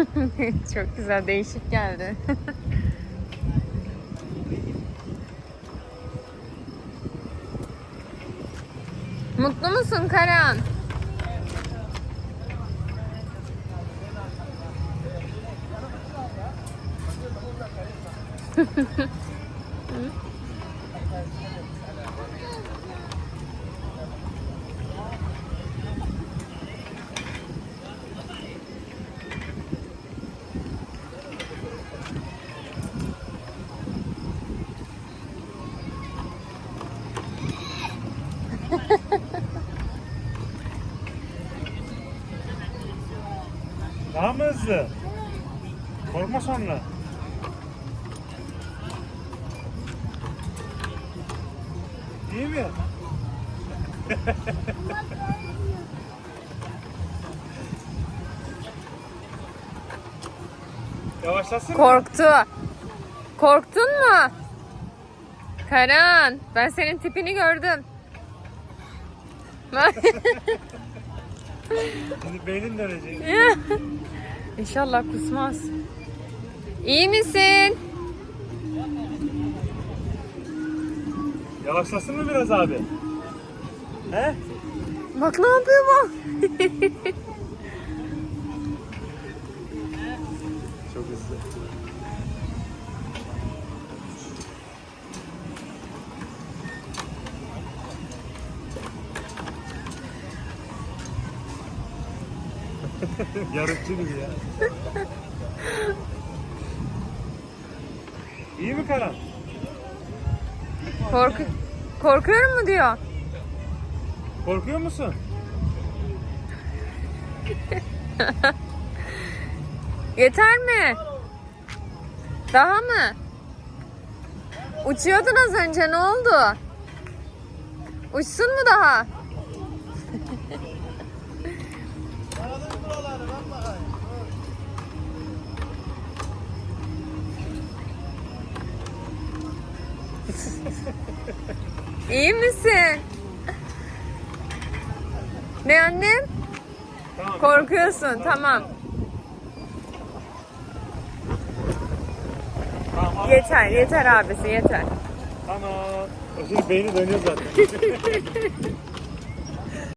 Çok güzel, değişik geldi. Mutlu musun Karan? Daha mı hızlı? Korkma sonra. İyi mi? Yavaşlasın mı? Korktu. Korktun mu? Karan, ben senin tipini gördüm. Şimdi beynin dönecek. İnşallah kusmaz. İyi misin? Yavaşlasın mı biraz abi? He? Bak ne yapıyor bak. Çok hızlı. Yarışçı gibi ya. İyi mi Karan? Korku Korkuyorum mu diyor. Korkuyor musun? Yeter mi? Daha mı? Uçuyordun az önce ne oldu? Uçsun mu daha? İyi misin? Ne annem? Tamam. Korkuyorsun tamam. Tamam. Yeter yeter abisi yeter. Tamam. Şimdi beyni dönüyor zaten.